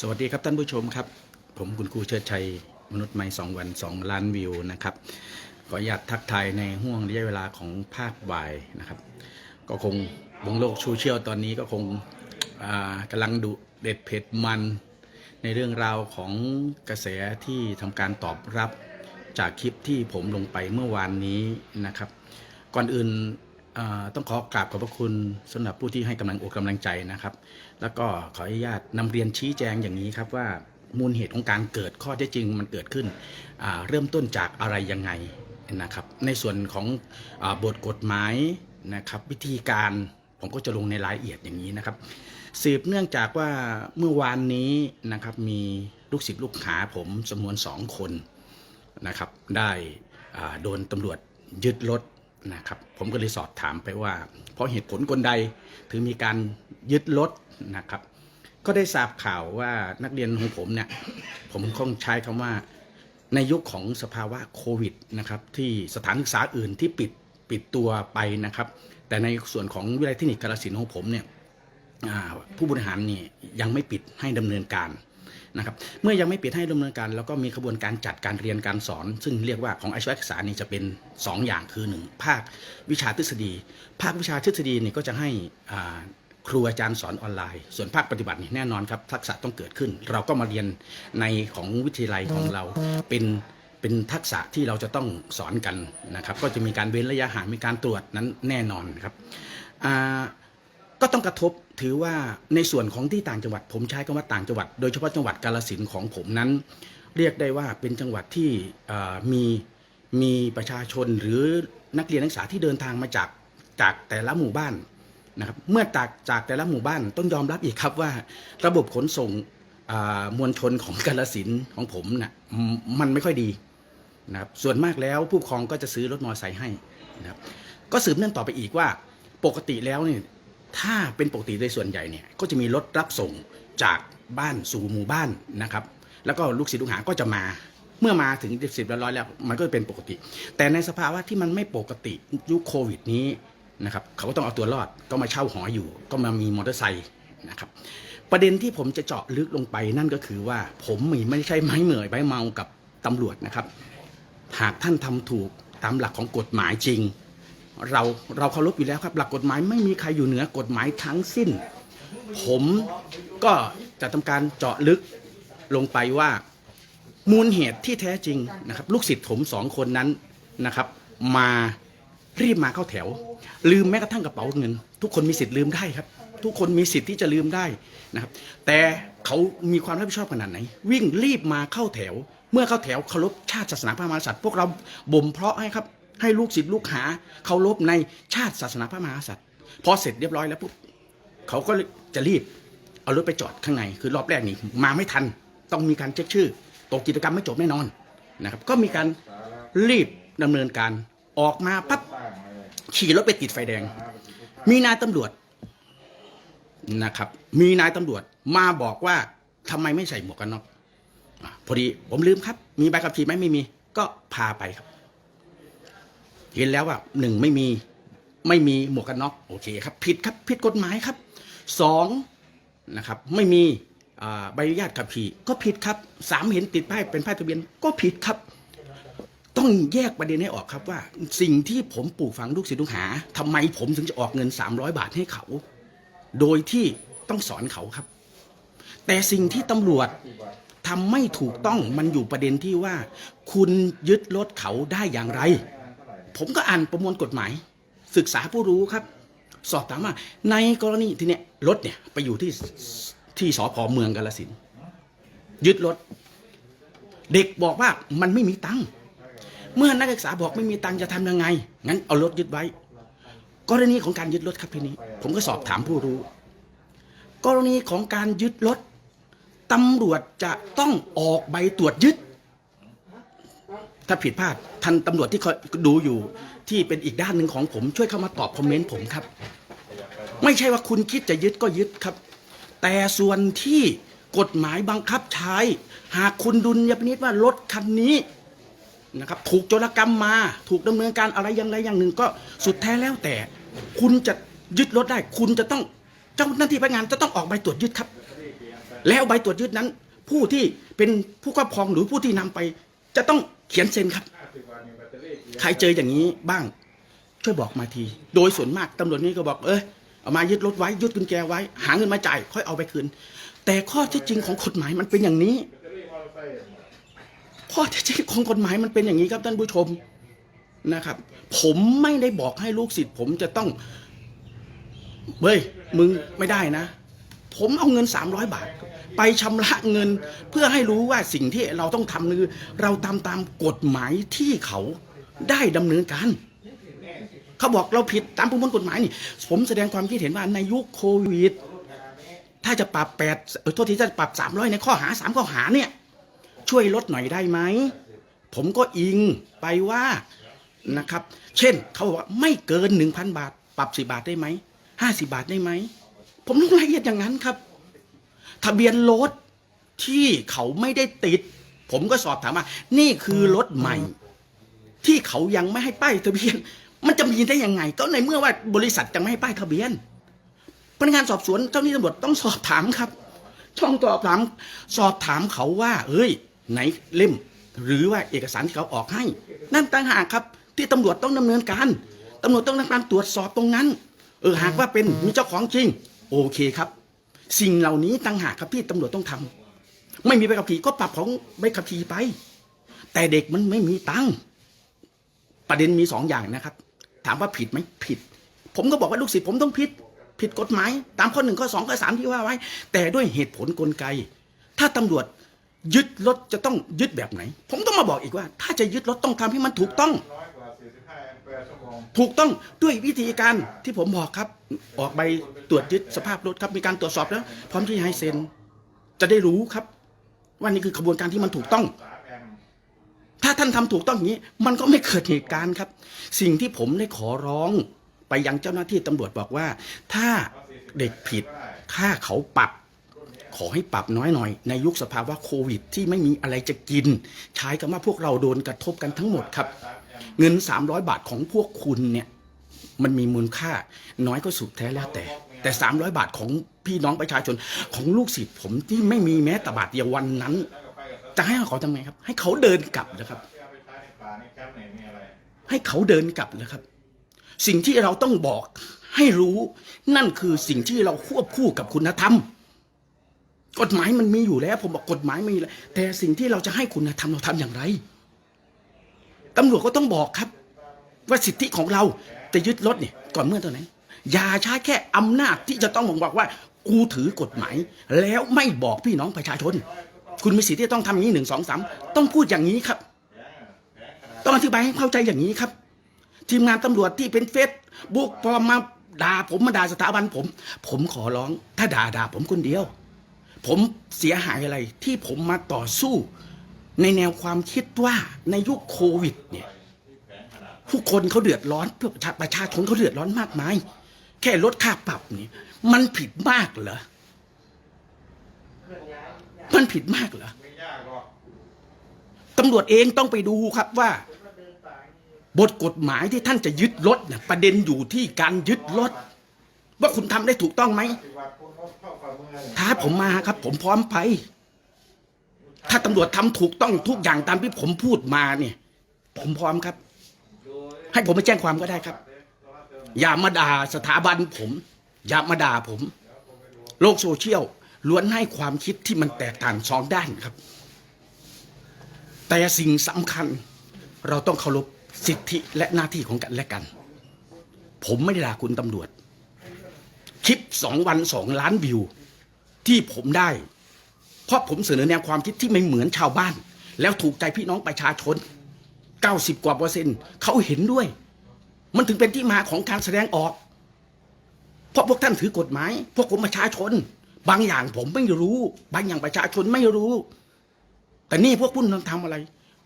สวัสดีครับท่านผู้ชมครับ ผมคุณครูเชิดชัยมนุษย์ไม่สองวันสองล้านวิวนะครับขออนุญาตทักทายในห่วงระยะเวลาของภาคบ่ายนะครับ ก็คงวงโลกโซเชียลตอนนี้ก็คงกำลังดุเด็ดเผ็ดมัน ในเรื่องราวของกระแสที่ทำการตอบรับจากคลิปที่ผมลงไปเมื่อวานนี้นะครับ ก่อนอื่น ต้องขอกราบขอบพระคุณสำหรับผู้ที่ให้กำลังอกกำลังใจนะครับ แล้วก็ขออนุญาตนำเรียนชี้แจงอย่างนี้ครับว่ามูลเหตุของการเกิดข้อเท็จจริงมันเกิดขึ้น เริ่มต้นจากอะไรยังไงนะครับ ในส่วนของอบทกฎหมายนะครับ วิธีการผมก็จะลงในรายละเอียดอย่างนี้นะครับสืบเนื่องจากว่าเมื่อวานนี้นะครับมีลูกศิษย์ลูกหาผมจำนวนสองคนนะครับ ได้โดนตำรวจยึดรถ นะครับ ผมก็เลยสอบถามไปว่า เพราะเหตุผลคนใดถึงมีการยึดรถนะครับ ก็ได้ทราบข่าวว่านักเรียนของผมเนี่ย ผมคงใช้คำว่าในยุคของสภาวะโควิดนะครับ ที่สถานศึกษาอื่นที่ปิดปิดตัวไปนะครับ แต่ในส่วนของวิทยาลัยเทคนิคกาฬสินของผมเนี่ยผู้บริหารนี่ยังไม่ปิดให้ดำเนินการ นะครับเมื่อยังไม่ปิดให้ดำเนินการแล้วก็มีกระบวนการจัดการเรียนการสอน ซึ่งเรียกว่าของอาชีวศึกษานี่จะเป็น 2 อย่างคือ 1 ภาควิชาทฤษฎี ภาควิชาทฤษฎีนี่ก็จะให้ครูอาจารย์สอนออนไลน์ ส่วนภาคปฏิบัตินี่แน่นอนครับทักษะต้องเกิดขึ้น เราก็มาเรียนในของวิทยาลัยของเราเป็นเป็นทักษะที่เราจะต้องสอนกันนะครับก็จะมีการเว้นระยะห่างมีการตรวจนั้นแน่นอนครับก็ต้องกระทบ ถือว่าในส่วนของที่ต่างจังหวัด ผมใช้คำว่าต่างจังหวัด โดยเฉพาะจังหวัดกาลสินของผมนั้น เรียกได้ว่าเป็นจังหวัดที่มีมีประชาชนหรือนักเรียนนักศึกษาที่เดินทางมาจากจากแต่ละหมู่บ้านนะครับเมื่อจากจากแต่ละหมู่บ้านต้องยอมรับอีกครับว่า ระบบขนส่งมวลชนของกาลสินของผมน่ะมมันไม่ค่อยดีนะครับส่วนมากแล้วผู้ปกครองก็จะซื้อรถมอเตอร์ไซค์ให้นะครับก็สืบเนื่องต่อไปอีกว่าปกติแล้วเนี่ย ถ้าเป็นปกติโดยส่วนใหญ่เนี่ยก็จะมีรถรับส่งจากบ้านสู่หมู่บ้านนะครับ แล้วก็ลูกศิษย์ลูกหาก็จะมา เมื่อมาถึงสิบร้อยแล้วมันก็เป็นปกติ แต่ในสภาวะที่มันไม่ปกติยุคโควิดนี้นะครับเขาก็ต้องเอาตัวรอดก็มาเช่าหออยู่ ก็มามีมอเตอร์ไซค์นะครับประเด็นที่ผมจะเจาะลึกลงไปนั่นก็คือว่าผมมีไม่ใช่ไม้เหม่อยไม้เมากับตำรวจนะครับ หากท่านทำถูกตามหลักของกฎหมายจริง เราเราเคารพอยู่แล้วครับหลักกฎหมายไม่มีใครอยู่เหนือกฎหมายทั้งสิ้น ผมก็จะทำการเจาะลึกลงไปว่า มูลเหตุที่แท้จริงนะครับ ลูกศิษย์ผมสองคนนั้นนะครับ มารีบมาเข้าแถว ลืมแม้กระทั่งกระเป๋าเงิน ทุกคนมีสิทธิ์ลืมได้ครับ ทุกคนมีสิทธิ์ที่จะลืมได้นะครับ แต่เขามีความรับผิดชอบขนาดไหน วิ่งรีบมาเข้าแถว เมื่อเข้าแถวเคารพชาติศาสนาพระมหากษัตริย์พวกเราบ่มเพาะให้ครับ ให้ลูกศิษย์ลูกหาเคารพในชาติศาสนาพระมหากษัตริย์พอเสร็จเรียบร้อยแล้วปุ๊บเขาก็จะรีบเอารถไปจอดข้างในคือรอบแรกนี่มาไม่ทัน ต้องมีการเช็คชื่อตกกิจกรรมไม่จบแน่นอนนะครับ ก็มีการรีบดำเนินการออกมาปั๊บขี่รถไปติดไฟแดง มีนายตำรวจนะครับ มีนายตำรวจมาบอกว่าทำไมไม่ใส่หมวกกันน็อกพอดีผมลืมครับ มีใบขับขี่ไหมไม่มี ก็พาไปครับ เห็นแล้วว่าหนึ่งไม่มีไม่มีหมวกกันน็อกโอเคครับ ผิดครับผิดกฎหมายครับสองนะครับไม่มีใบอนุญาตขับขี่ก็ผิดครับสามเห็นติดป้ายเป็นป้ายทะเบียนก็ผิดครับ ต้องแยกประเด็นให้ออกครับว่า สิ่งที่ผมปลูกฝังลูกศิษย์ลูกหาทำไมผมถึงจะออกเงิน 300 บาทให้เขา โดยที่ต้องสอนเขาครับ แต่สิ่งที่ตำรวจทำไม่ถูกต้องมันอยู่ประเด็นที่ว่า คุณยึดรถเขาได้อย่างไร ผมก็อ่านประมวลกฎหมาย ศึกษาผู้รู้ครับ สอบถามว่าในกรณีที่เนี้ยรถเนี่ยไปอยู่ที่ที่สพเมืองกาลสินยึดรถ เด็กบอกว่ามันไม่มีตังค์เมื่อนักศึกษาบอกไม่มีตังค์จะทำยังไง งั้นเอารถยึดไว้ กรณีของการยึดรถครับทีนี้ ผมก็สอบถามผู้รู้ กรณีของการยึดรถตำรวจจะต้องออกใบตรวจยึด ถ้าผิดพลาดท่านตำรวจที่คอยดูอยู่ที่เป็นอีกด้านหนึ่งของผม ช่วยเข้ามาตอบคอมเมนต์ผมครับ ไม่ใช่ว่าคุณคิดจะยึดก็ยึดครับ แต่ส่วนที่กฎหมายบังคับใช้ หากคุณดุลยพินิจว่ารถคันนี้นะครับถูกโจรกรรมมา ถูกดำเนินการอะไรอย่างไรอย่างหนึ่งก็สุดแท้แล้วแต่ คุณจะยึดรถได้ คุณจะต้องเจ้าหน้าที่พนักงานจะต้องออกใบตรวจยึดครับ แล้วใบตรวจยึดนั้น ผู้ที่เป็นผู้ครอบครองหรือผู้ที่นำไป จะต้อง ขียนเซ็นครับ ใครเจออย่างนี้บ้าง ช่วยบอกมาที โดยส่วนมากตำรวจนี่ก็บอกเอ้ยเอามายึดรถไว้ยึดกุญแจไว้ หาเงินมาจ่ายค่อยเอาไปคืน แต่ข้อเที่จริงของกฎหมายมันเป็นอย่างนี้ ข้อเท็จจริงของกฎหมายมันเป็นอย่างนี้ครับท่านผู้ชมนะครับ ผมไม่ได้บอกให้ลูกศิษย์ผมจะต้องเฮ้ยมึงไม่ได้นะ ผมเอาเงิน 300 บาท ไปชำระเงินเพื่อให้รู้ว่าสิ่งที่เราต้องทำคือเราทำตามกฎหมายที่เขาได้ดำเนินการเขาบอกเราผิดตามประมวลกฎหมายนี่ ผมแสดงความคิดเห็นว่าในยุคโควิด ถ้าจะปรับแปดเออโทษทีถ้าจะปรับสามร้อยในข้อหาสามข้อหาเนี่ย ช่วยลดหน่อยได้ไหม ผมก็อิงไปว่านะครับ เช่นเขาบอกว่าไม่เกินหนึ่งพันบาท ปรับสิบาทได้ไหมห้าสิบาทได้ไหม ผมลงรายละเอียดอย่างนั้นครับ ทะเบียนรถที่เขาไม่ได้ติด ผมก็สอบถามว่า นี่คือรถใหม่ ที่เขายังไม่ให้ป้ายทะเบียน มันจะมีได้ยังไง ก็ในเมื่อว่าบริษัทยังไม่ให้ป้ายทะเบียนพนักงานสอบสวนเจ้าหน้าที่ตำรวจต้องสอบถามครับช่องสอบถาม สอบถามเขาว่าเอ้ย ไหนเล่ม หรือว่าเอกสารที่เขาออกให้ นั่นต่างหากครับ ที่ตำรวจต้องดำเนินการตำรวจต้องดำเนินการตรวจสอบตรงนั้น เออหากว่าเป็นมีเจ้าของจริง โอเคครับ สิ่งเหล่านี้ต่างหากครับที่ตำรวจต้องทำไม่มีใบขับขี่ก็ปรับของใบขับขี่ไป แต่เด็กมันไม่มีตังค์ประเด็นมีสองอย่างนะครับ ถามว่าผิดไหมผิด ผมก็บอกว่าลูกศิษย์ผมต้องผิด ผิดกฎหมาย ตามข้อหนึ่งข้อสองข้อสามที่ว่าไว้ แต่ด้วยเหตุผลกลไก ถ้าตำรวจยึดรถจะต้องยึดแบบไหน ผมต้องมาบอกอีกว่า ถ้าจะยึดรถต้องทำให้มันถูกต้อง ถูกต้องด้วยวิธีการที่ผมบอกครับ ออกใบตรวจยึดสภาพรถครับมีการตรวจสอบแล้ว พร้อมที่จะให้เซ็น จะได้รู้ครับ ว่านี่คือกระบวนการที่มันถูกต้อง ถ้าท่านทำถูกต้องอย่างนี้ มันก็ไม่เกิดเหตุการณ์ครับ สิ่งที่ผมได้ขอร้องไปยังเจ้าหน้าที่ตำรวจบอกว่า ถ้าเด็กผิดค่าเขาปรับขอให้ปรับน้อยหน่อย ในยุคสภาวะโควิด ที่ไม่มีอะไรจะกิน ใช้คำว่าพวกเราโดนกระทบกันทั้งหมดครับ เงิน 300 บาทของพวกคุณเนี่ยมันมีมูลค่าน้อยก็สุดแท้แล้วแต่ แต่ 300 บาทของพี่น้องประชาชนของลูกศิษย์ผมที่ไม่มีแม้แต่บาทเดียววันนั้น จะให้เขาทำไงครับ ให้เขาเดินกลับนะครับ ให้เขาเดินกลับนะครับ สิ่งที่เราต้องบอกให้รู้นั่นคือสิ่งที่เราควบคู่กับคุณธรรม กฎหมายมันมีอยู่แล้ว ผมบอกกฎหมายมีแล้วแต่สิ่งที่เราจะให้คุณธรรมเราทำอย่างไร ตำรวจก็ต้องบอกครับ ว่าสิทธิของเราจะยึดรถเนี่ยก่อนเมื่อตอนไหนอย่าใช้แค่อำนาจที่จะต้องบอกว่ากูถือกฎหมาย แล้วไม่บอกพี่น้องประชาชน คุณมีสิทธิ์ที่ต้องทำอย่างนี้หนึ่งสองสามต้องพูดอย่างนี้ครับ ต้องอธิบายให้เข้าใจอย่างนี้ครับ ทีมงานตำรวจที่เป็นเฟซบุ๊กพอมาด่าผมมาด่าสถาบันผม ผมขอร้องถ้าด่าด่าผมคนเดียว ผมเสียหายอะไรที่ผมมาต่อสู้ ในแนวความคิดว่าในยุคโควิดเนี่ยผู้คนเขาเดือดร้อนประชาประชาชนเขาเดือดร้อนมากมายแค่ลดค่าปรับนี่มันผิดมากเหรอมันผิดมากเหรอตำรวจเองต้องไปดูครับว่า บทกฎหมายที่ท่านจะยึดรถเนี่ยประเด็นอยู่ที่การยึดรถว่าคุณทำได้ถูกต้องไหมสิวัดคุณเอาเข้าฝ่ามือเนี่ยถ้าผมมาครับ ผมพร้อมไป ถ้าตำรวจทำถูกต้องทุกอย่างตามที่ผมพูดมาเนี่ย ผมพร้อมครับ ให้ผมไปแจ้งความก็ได้ครับ อย่ามาด่าสถาบันผม อย่ามาด่าผม โลกโซเชียลล้วนให้ความคิดที่มันแตกต่างสองด้านครับ แต่สิ่งสำคัญเราต้องเคารพสิทธิและหน้าที่ของกันและกัน ผมไม่ได้ด่าคุณตำรวจ คลิปสองวันสองล้านวิว ที่ผมได้ เพราะผมเสนอแนวความคิดที่ไม่เหมือนชาวบ้าน แล้วถูกใจพี่น้องประชาชน 90 กว่าเปอร์เซ็นต์เขาเห็นด้วย มันถึงเป็นที่มาของการแสดงออก เพราะพวกท่านถือกฎหมาย พวกผมประชาชน บางอย่างผมไม่รู้ บางอย่างประชาชนไม่รู้ แต่นี่พวกคุณต้องทำอะไร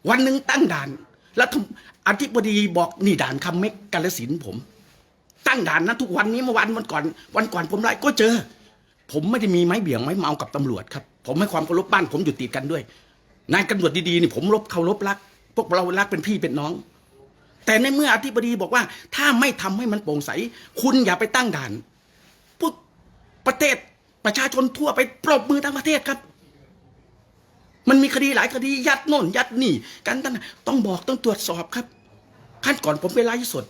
วันหนึ่งตั้งด่านแล้วอธิบดีบอกนี่ด่านคำเม็กกาลสินผม ตั้งด่านนะทุกวันนี้เมื่อวันวันก่อน วันก่อนผมไล่ก็เจอ ผมไม่ได้มีไม้เบี่ยงไม้เมากับตำรวจครับ ผมให้ความเคารพบ้านผมอยู่ติดกันด้วย นายตำรวจดีๆนี่ผมรบเคารพรัก พวกเรารักเป็นพี่เป็นน้อง แต่ในเมื่ออธิบดีบอกว่า ถ้าไม่ทำให้มันโปร่งใส คุณอย่าไปตั้งด่าน พวกประเทศประชาชนทั่วไปปรบมือทั้งประเทศครับ มันมีคดีหลายคดียัดโน่นยัดนี่การตั้งต้องบอกต้องตรวจสอบครับขั้นก่อนผมไปไลฟ์สด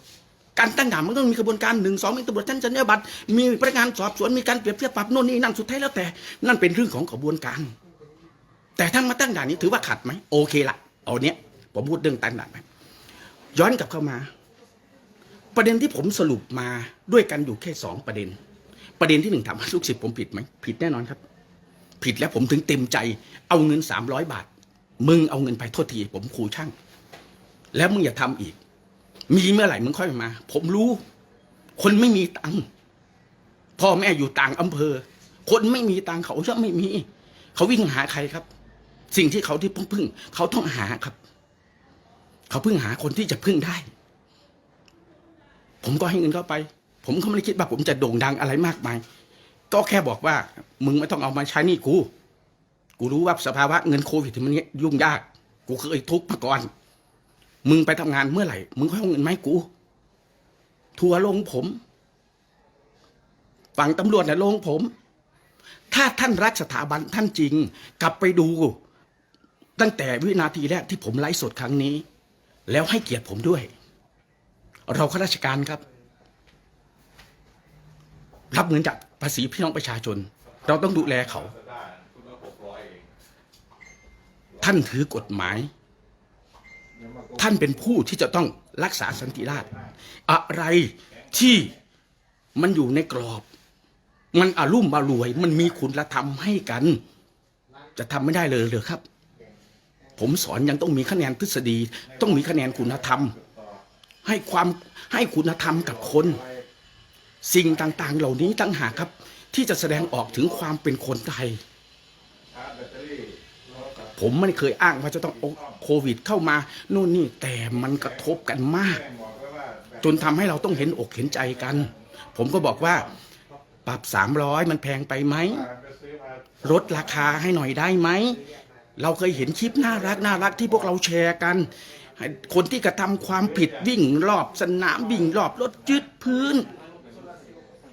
การตั้งด่านมันต้องมีกระบวนการหนึ่งสองมีตำรวจชั้นสัญญาบัตรมีพนักงานสอบสวนมีการเปรียบเทียบปรับโน่นนี่นั่นสุดท้ายแล้วแต่ นั่นเป็นเรื่องของกระบวนการ แต่ถ้ามาตั้งด่านนี้ถือว่าขัดไหมโอเคละเอาเนี้ยผมพูดเรื่องตั้งด่านไปย้อนกลับเข้ามา ประเด็นที่ผมสรุปมาด้วยกันอยู่แค่สองประเด็น ประเด็นที่หนึ่งถามว่าลูกศิษย์ผมผิดไหมผิดแน่นอนครับ ผิดแล้วผมถึงเต็มใจ เอาเงินสามร้อยบาท มึงเอาเงินไปโทษทีผมครูช่าง แล้วมึงอย่าทำอีก มีเมื่อไหร่มึงค่อยมา ผมรู้ คนไม่มีตังค์พ่อแม่อยู่ต่างอำเภอ คนไม่มีตังค์เขาจะไม่มี เขาวิ่งหาใครครับ สิ่งที่เขาที่พึ่งพึ่ง เขาต้องหาครับ เขาพึ่งหาคนที่จะพึ่งได้ ผมก็ให้เงินเขาไป ผมก็ไม่ได้คิดว่าผมจะโด่งดังอะไรมากมาย ก็แค่บอกว่า มึงไม่ต้องเอามาใช้นี่กู กูรู้ว่าสภาวะเงินโควิดที่มันยุ่งยาก กูเคยทุกข์มาก่อน มึงไปทำงานเมื่อไหร่ มึงค่อยเอาเงินมาให้กู ทัวร์ลงผม ฝั่งตำรวจเนี่ยลงผม ถ้าท่านรักสถาบันท่านจริง กลับไปดู ตั้งแต่วินาทีแรกที่ผมไลฟ์สดครั้งนี้ แล้วให้เกียรติผมด้วย เราข้าราชการครับ รับเงินจากภาษีพี่น้องประชาชน เราต้องดูแลเขา ท่านถือกฎหมาย ท่านเป็นผู้ที่จะต้องรักษาสันติราษฎร์อะไรที่มันอยู่ในกรอบ มันอารุ่มอรวย มันมีคุณธรรมให้กัน จะทำไม่ได้เลยเหรอครับ ผมสอนยังต้องมีคะแนนทฤษฎี ต้องมีคะแนนคุณธรรม ให้ความให้คุณธรรมกับคน สิ่งต่างๆ เหล่านี้ตั้งหากครับ ที่จะแสดงออกถึงความเป็นคนไทย ชาร์จแบตเตอรี่โทรศัพท์ ผมไม่เคยอ้างว่าจะต้องโควิดเข้ามาโน่นนี่แต่มันกระทบกันมากจ้งบอกไว้ว่าแบตจนทำให้เราต้องเห็นอกเห็นใจกัน ผมก็บอกว่าปรับสามร้อยมันแพงไปไหมลดราคาให้หน่อยได้ไหมเราเคยเห็นคลิปน่ารักน่ารักที่พวกเราแชร์กันคนที่กระทำความผิดวิ่งรอบสนามวิ่งรอบรถจืดพื้น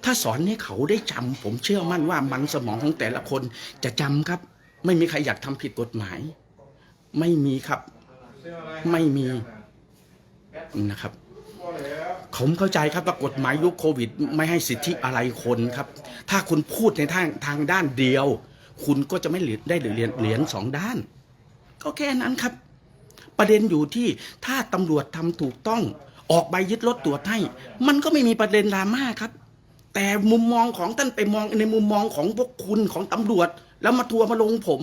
ถ้าสอนให้เขาได้จำผมเชื่อมั่นว่ามันสมองของแต่ละคนจะจำครับ ไม่มีใครอยากทำผิดกฎหมาย ไม่มีครับ ไม่มีนะครับ ผมเข้าใจครับว่ากฎหมายยุคโควิด ไม่ให้สิทธิอะไรคนครับ ถ้าคุณพูดในทางทางด้านเดียว คุณก็จะไม่ได้เหรียญเหรียญสองด้าน ก็แค่นั้นครับ ประเด็นอยู่ที่ถ้าตำรวจทำถูกต้อง ออกใบยึดรถตรวจให้ มันก็ไม่มีประเด็นดราม่าครับ แต่มุมมองของท่านไปมองในมุมมองของพวกคุณของตำรวจ แล้วมาทัวร์มาลงผม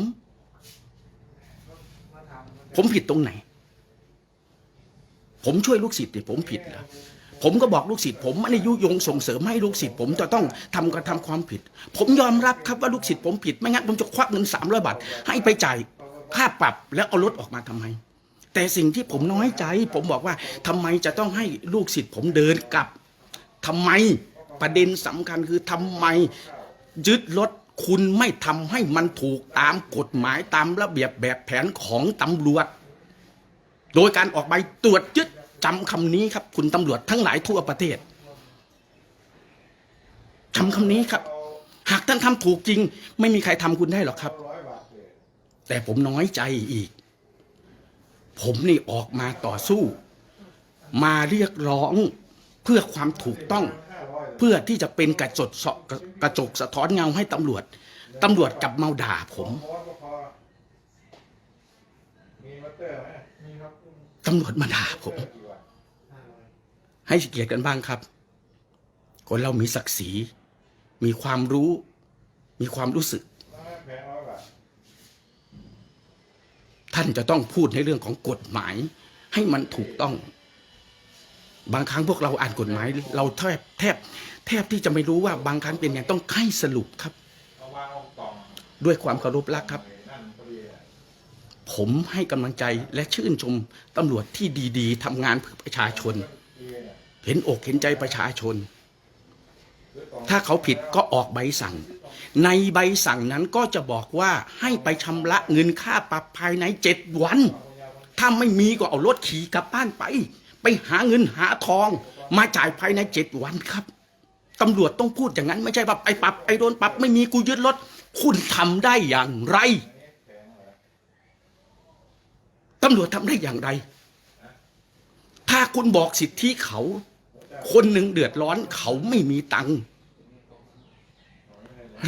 ผมผิดตรงไหน ผมช่วยลูกศิษย์เนี่ยผมผิดเหรอผมก็บอกลูกศิษย์ผมไม่ได้ยุยงส่งเสริมให้ลูกศิษย์ผมจะต้องทำกระทำความผิด ผมยอมรับครับว่าลูกศิษย์ผมผิดไม่งั้นผมจะควักเงินสามร้อยบาทให้ไปจ่ายค่าปรับแล้วเอารถออกมาทำไม แต่สิ่งที่ผมน้อยใจ ผมบอกว่าทำไมจะต้องให้ลูกศิษย์ผมเดินกลับทำไมประเด็นสำคัญคือทำไมยึดรถ คุณไม่ทำให้มันถูกตามกฎหมายตามระเบียบแบบแผนของตำรวจ โดยการออกใบตรวจยึดจำคำนี้ครับ คุณตำรวจทั้งหลายทั่วประเทศจำคำนี้ครับ หากท่านทำถูกจริง ไม่มีใครทำคุณได้หรอกครับ แต่ผมน้อยใจอีก ผมนี่ออกมาต่อสู้ มาเรียกร้องเพื่อความถูกต้อง เพื่อที่จะเป็นกระจกสกระจกสะท้อนเงาให้ตำรวจตำรวจกลับเมาด่าผมตำรวจมาด่าผม ให้เกียรติกันบ้างครับ คนเรามีศักดิ์ศรี มีความรู้ มีความรู้สึก ท่านจะต้องพูดในเรื่องของกฎหมาย ให้มันถูกต้อง บางครั้งพวกเราอ่านกฎหมาย เราแทบแทบ แทบที่จะไม่รู้ว่าบางครั้งเป็นอย่างต้องให้สรุปครับ ด้วยความเคารพรักครับ ผมให้กำลังใจและชื่นชมตำรวจที่ดีๆทำงานเพื่อประชาชน เห็นอกเห็นใจประชาชน ถ้าเขาผิดก็ออกใบสั่ง ในใบสั่งนั้นก็จะบอกว่าให้ไปชำระเงินค่าปรับภายในเจ็ดวัน ถ้าไม่มีก็เอารถขี่กลับบ้านไป ไปหาเงินหาทอง มาจ่ายภายในเจ็ดวันครับตำรวจต้องพูดอย่างนั้นไม่ใช่ว่าไอ้ปรับไอ้โดนปรับไม่มีกูยึดรถ คุณทำได้อย่างไรตำรวจทำได้อย่างไร ถ้าคุณบอกสิทธิเขา คนหนึ่งเดือดร้อนเขาไม่มีตังค์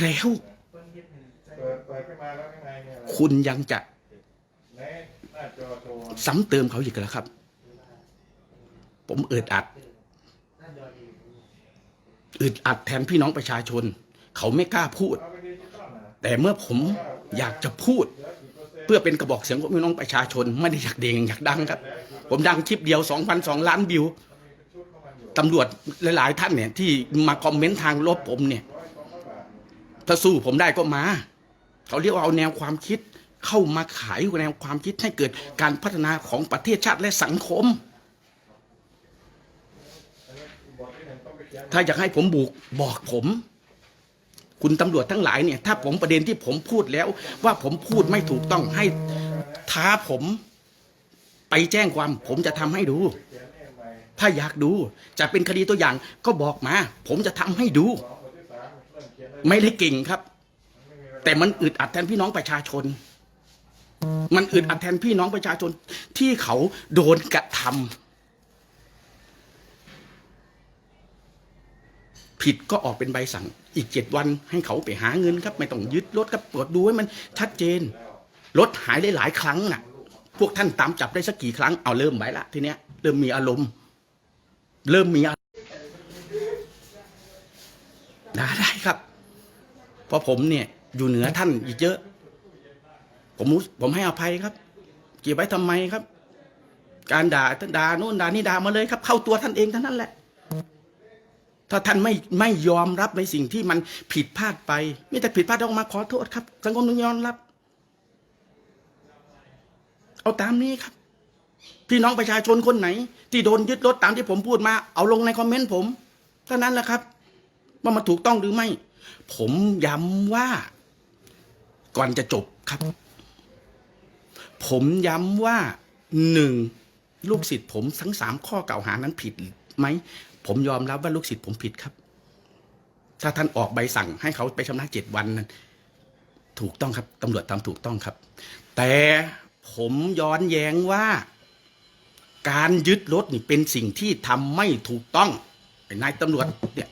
แล้วคุณยังจะซ้ำเติมเขาอีกแล้วครับ ผมอึดอัดอึดอัดแทนพี่น้องประชาชน เขาไม่กล้าพูด แต่เมื่อผมอยากจะพูด เพื่อเป็นกระบอกเสียงของพี่น้องประชาชน ไม่ได้อยากเด่งอยากดังครับ ผมดังคลิปเดียว2,002ล้านวิวเป็นชุดของมันอยู่ตำรวจหลาย ๆ ท่านเนี่ย ที่มาคอมเมนต์ทางลบผมเนี่ย ถ้าสู้ผมได้ก็มา เขาเรียกว่าเอาแนวความคิดเข้ามาขายแนวความคิดให้เกิดการพัฒนาของประเทศชาติและสังคม อันนี้บทที่หนึ่งต้องไปเขียน ถ้าอยากให้ผมบุกบอกผม คุณตำรวจทั้งหลายเนี่ย ถ้าผมประเด็นที่ผมพูดแล้ว ว่าผมพูดไม่ถูกต้องให้ท้าผม ไปแจ้งความ ผมจะทำให้ดู ถ้าอยากดู จะเป็นคดีตัวอย่างก็บอกมา ผมจะทำให้ดู ไม่ได้เก่งครับ แต่มันอึดอัดแทนพี่น้องประชาชน มันอึดอัดแทนพี่น้องประชาชนที่เขาโดนกระทำ ผิดก็ออกเป็นใบสั่งอีกเจ็ดวันให้เขาไปหาเงินครับ ไม่ต้องยึดรถครับตรวจดูให้มันชัดเจนรถหายได้หลายครั้งน่ะ พวกท่านตามจับได้สักกี่ครั้งเอาเริ่มไว้ละทีเนี้ยเริ่มมีอารมณ์ เริ่มมีอารมณ์ได้ได้ครับเพราะผมเนี่ย อยู่เหนือท่านอีกเยอะ ผมรู้ผมให้อภัยครับ เก็บไว้ทำไมครับ การด่าด่าโน่นด่านี่ด่ามาเลยครับ เข้าตัวท่านเองท่านั้นแหละ ถ้าท่านไม่ไม่ยอมรับในสิ่งที่มันผิดพลาดไปมีแต่ผิดพลาดต้องมาขอโทษครับ สังคมต้องยอมรับ เอาตามนี้ครับ พี่น้องประชาชนคนไหน ที่โดนยึดรถตามที่ผมพูดมา เอาลงในคอมเมนต์ผมเท่านั้นแหละครับ ว่ามันถูกต้องหรือไม่ ผมย้ำว่า ก่อนจะจบครับ ผมย้ำว่าหนึ่งลูกศิษย์ผมทั้งสามข้อกล่าวหานั้นผิดไหม ผมยอมรับว่าลูกศิษย์ผมผิดครับ ถ้าท่านออกใบสั่งให้เขาไปชำระเจ็ดวันนั้นถูกต้องครับตำรวจทำถูกต้องครับ แต่ผมย้อนแย้งว่า การยึดรถนี่เป็นสิ่งที่ทำไม่ถูกต้องนายตำรวจเนี่ย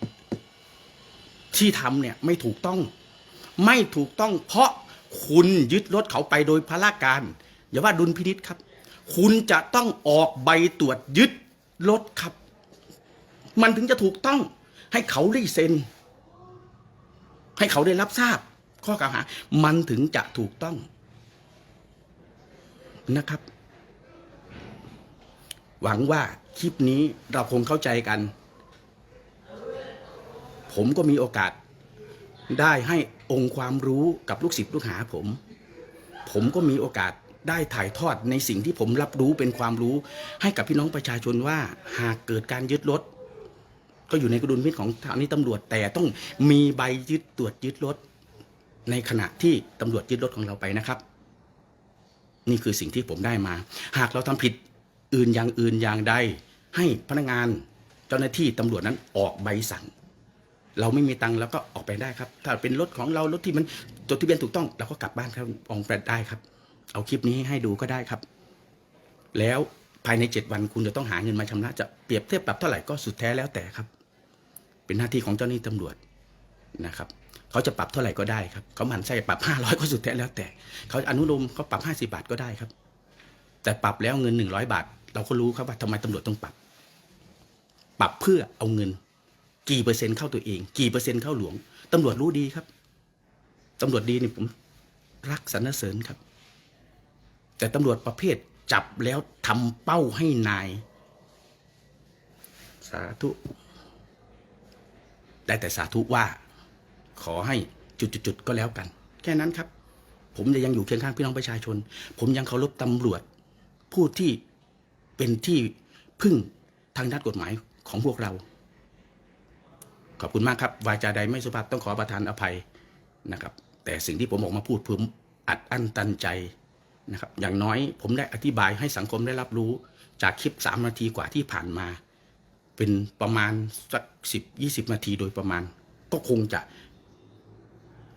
ที่ทำเนี่ยไม่ถูกต้อง ไม่ถูกต้อง เพราะคุณยึดรถเขาไปโดยพละการอย่าว่าดุลพินิษครับ คุณจะต้องออกใบตรวจยึดรถครับ มันถึงจะถูกต้อง ให้เขาได้เซ็น ให้เขาได้รับทราบ ข้อกล่าวหา มันถึงจะถูกต้องนะครับ หวังว่าคลิปนี้เราคงเข้าใจกัน ผมก็มีโอกาส ได้ให้องค์ความรู้กับลูกศิษย์ลูกหาผม ผมก็มีโอกาสได้ถ่ายทอดในสิ่งที่ผมรับรู้เป็นความรู้ ให้กับพี่น้องประชาชนว่า หากเกิดการยึดรถ ก็อยู่ในกระดุลพินิจของทางนี้ตำรวจแต่ต้องมีใบยึดตรวจยึดรถ ในขณะที่ตำรวจยึดรถของเราไปนะครับ นี่คือสิ่งที่ผมได้มา หากเราทำผิดอื่นอย่างอื่นอย่างใด ให้พนักงานเจ้าหน้าที่ตำรวจนั้นออกใบสั่ง เราไม่มีตังค์เราก็ออกไปได้ครับ ถ้าเป็นรถของเรารถที่มันจดทะเบียนถูกต้องเราก็กลับบ้านครับออกไปได้ครับ เอาคลิปนี้ให้ดูก็ได้ครับ แล้วภายในเจ็ดวันคุณจะต้องหาเงินมาชำระจะเปรียบเทียบปรับเท่าไหร่ก็สุดแท้แล้วแต่ครับ เป็นหน้าที่ของเจ้าหน้าที่ตำรวจนะครับเขาจะปรับเท่าไหร่ก็ได้ครับเขาหมั่นไส้ปรับห้าร้อยก็สุดแท้แล้วแต่เขาอนุโลมเขาปรับห้าสิบาทก็ได้ครับ แต่ปรับแล้วเงินหนึ่งร้อยบาท เราก็รู้ครับว่าทำไมตำรวจต้องปรับ ปรับเพื่อเอาเงิน กี่เปอร์เซ็นต์เข้าตัวเอง กี่เปอร์เซ็นต์เข้าหลวงตำรวจรู้ดีครับตำรวจดีนี่ผมรักสรรเสริญครับ แต่ตำรวจประเภทจับแล้วทำเป้าให้นาย สาธุ ได้แต่สาธุว่าขอให้จุดๆก็แล้วกัน แค่นั้นครับ ผมจะยังอยู่เคียงข้างพี่น้องประชาชน ผมยังเคารพตำรวจ ผู้ที่เป็นที่พึ่งทางด้านกฎหมายของพวกเรา ขอบคุณมากครับ วาจาใดไม่สุภาพต้องขอประทานอภัยนะครับ แต่สิ่งที่ผมออกมาพูดผมอัดอั้นตันใจนะครับ อย่างน้อยผมได้อธิบายให้สังคมได้รับรู้จากคลิปสามนาทีกว่าที่ผ่านมา เป็นประมาณสักสิบยี่สิบนาทีโดยประมาณ ก็คงจะ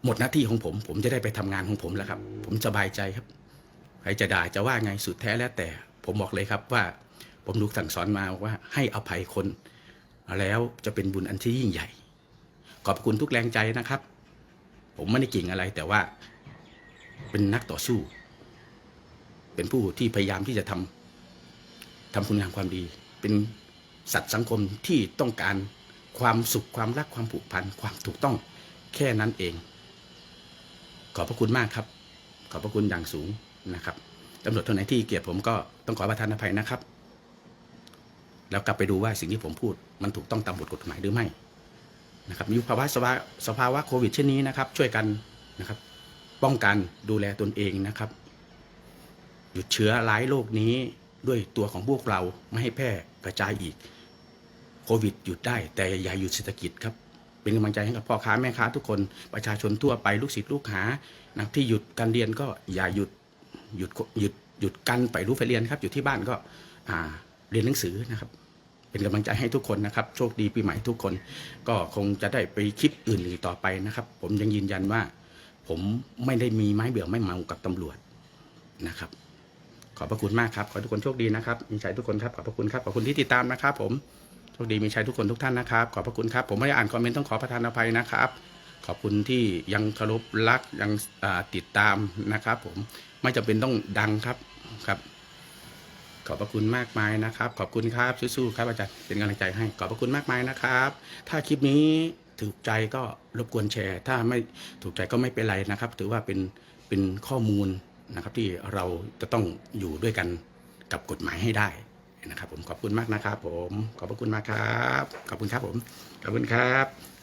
หมดหน้าที่ของผม ผมจะได้ไปทำงานของผมแล้วครับ ผมสบายใจครับใครจะด่าจะว่าไงสุดแท้แล้วแต่ ผมบอกเลยครับว่า ผมถูกสั่งสอนมาว่าให้อภัยคน แล้วจะเป็นบุญอันที่ยิ่งใหญ่ ขอบคุณทุกแรงใจนะครับ ผมไม่ได้เก่งอะไรแต่ว่า เป็นนักต่อสู้ เป็นผู้ที่พยายามที่จะทำทำคุณงามความดีเป็น สัตว์สังคมที่ต้องการความสุขความรักความผูกพันความถูกต้องแค่นั้นเอง ขอบพระคุณมากครับ ขอบพระคุณอย่างสูงนะครับตำรวจท่านไหนที่เกลียดผมก็ต้องขอประทานอภัยนะครับ แล้วกลับไปดูว่าสิ่งที่ผมพูด มันถูกต้องตามบทกฎหมายหรือไม่นะครับยุคภาวะสภาสภาวะโควิดเช่นนี้นะครับ ช่วยกันนะครับ ป้องกันดูแลตนเองนะครับ หยุดเชื้อร้ายโรคนี้ด้วยตัวของพวกเราไม่ให้แพร่กระจายอีก โควิดหยุดได้ แต่อย่าหยุดเศรษฐกิจครับ เป็นกำลังใจให้กับพ่อค้าแม่ค้าทุกคนประชาชนทั่วไปลูกศิษย์ลูกหานะที่หยุดการเรียนก็อย่าหยุดหยุดหยุดหยุดกันไปรู้ไปเรียนครับ อยู่ที่บ้านก็เรียนหนังสือนะครับ เป็นกำลังใจให้ทุกคนนะครับ โชคดีปีใหม่ทุกคน ก็คงจะได้ไปคลิปอื่นอีกต่อไปนะครับ ผมยังยืนยันว่า ผมไม่ได้มีไม้เบื่อไม่เมากับตำรวจนะครับ ขอบพระคุณมากครับ ขอทุกคนโชคดีนะครับมีชัยทุกคนครับขอบพระคุณครับขอบคุณที่ติดตามนะครับผม โชคดีมีชัยทุกคนทุกท่านนะครับ ขอบพระคุณครับ ผมไม่ได้อ่านคอมเมนต์ต้องขอประทานอภัยนะครับ ขอบคุณที่ยังเคารพรักยังติดตามนะครับ ผมไม่จำเป็นต้องดังครับครับ ขอบพระคุณมากมายนะครับ ขอบคุณครับสู้ๆครับอาจารย์เป็นกำลังใจให้ขอบพระคุณมากมายนะครับ ถ้าคลิปนี้ถูกใจก็รบกวนแชร์ ถ้าไม่ถูกใจก็ไม่เป็นไรนะครับ ถือว่าเป็นเป็นข้อมูลนะครับที่เราจะต้องอยู่ด้วยกันกับกฎหมายให้ได้ นะครับผมขอบคุณมากนะครับผมขอบพระคุณมากครับ ขอบคุณครับผมขอบคุณครับ